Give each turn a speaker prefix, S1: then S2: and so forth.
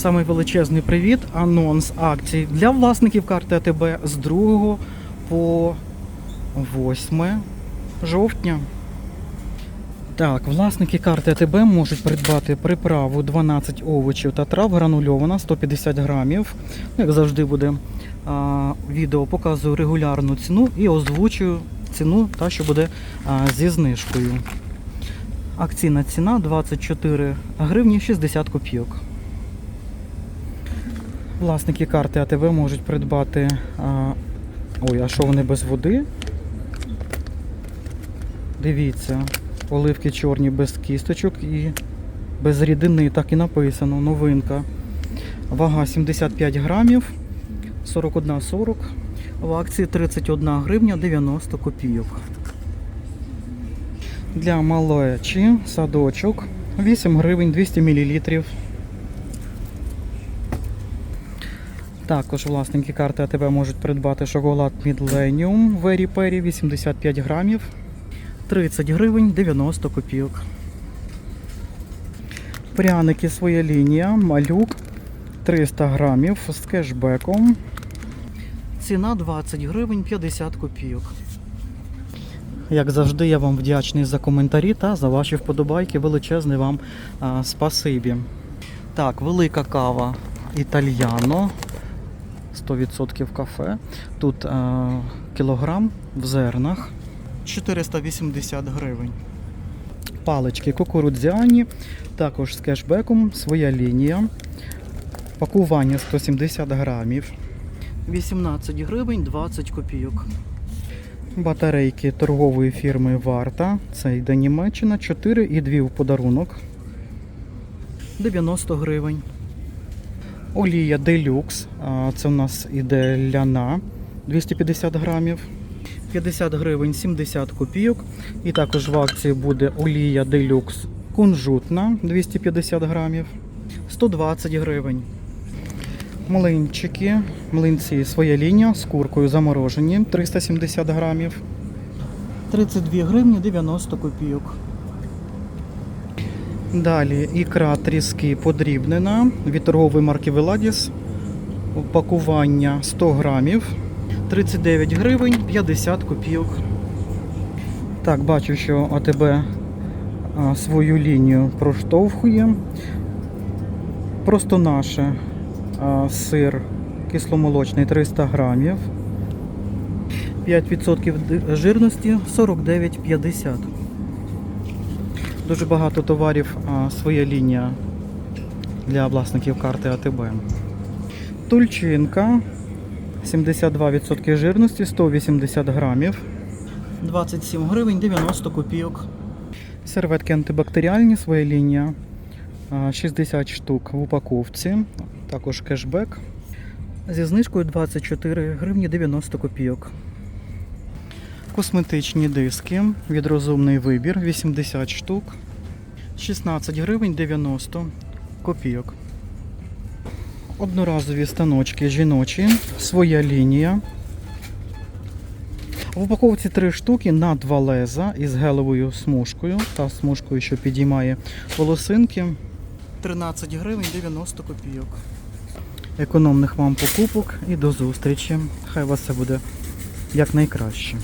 S1: Самий величезний привіт, анонс акцій для власників карти АТБ з 2 по 8 жовтня. Так, власники карти АТБ можуть придбати приправу 12 овочів та трав гранульована 150 грамів. Ну, Як завжди буде а, відео, показую регулярну ціну і озвучую ціну, та що буде а, зі знижкою. Акційна ціна 24 гривні 60 копійок. Власники карти АТВ можуть придбати. А... Ой, а що вони без води? Дивіться, оливки чорні без кісточок і без рідини, так і написано, новинка. Вага 75 грамів, 41,40. В акції 31 гривня 90 копійок. Для малечі садочок 8 гривень 200 мл. Також власники карти АТБ можуть придбати шоколад Millennium Very Perry 85 грамів 30 гривень 90 копійок. Пряники своя лінія, малюк 300 грамів з кешбеком. Ціна 20 гривень 50 копійок. Як завжди, я вам вдячний за коментарі та за ваші вподобайки. Величезне вам а, спасибі. Так, велика кава італьяно. 100% кафе. Тут а, кілограм в зернах 480 гривень. Палички кукурудзяні, також з кешбеком, своя лінія. Пакування 170 грамів. 18 гривень 20 копійок. Батарейки торгової фірми Варта. Це йде Німеччина. 4 і 2 в подарунок. 90 гривень. Олія Делюкс. Це у нас іде ляна 250 грамів. 50 гривень 70 копійок. І також в акції буде олія Делюкс кунжутна 250 грамів. 120 гривень. Млинчики, млинці своя лінія з куркою заморожені 370 грамів. 32 гривні 90 копійок. Далі ікра тріски подрібнена від торгової марки Веладіс. Упакування 100 грамів. 39 гривень 50 копійок. Так, бачу, що АТБ свою лінію проштовхує. Просто наше сир кисломолочний 300 грамів. 5% жирності 49,50. Дуже багато товарів а, своя лінія для власників карти АТБ. Тульчинка 72% жирності 180 грамів. 27 гривень 90 копійок. Серветки антибактеріальні, своя лінія. 60 штук в упаковці. Також кешбек. Зі знижкою 24 гривні 90 копійок. Косметичні диски від розумний вибір 80 штук. 16 гривень 90 копійок. Одноразові станочки жіночі, своя лінія. В упаковці три штуки на два леза із гелевою смужкою та смужкою, що підіймає волосинки. 13 гривень 90 копійок. Економних вам покупок і до зустрічі. Хай у вас все буде якнайкраще.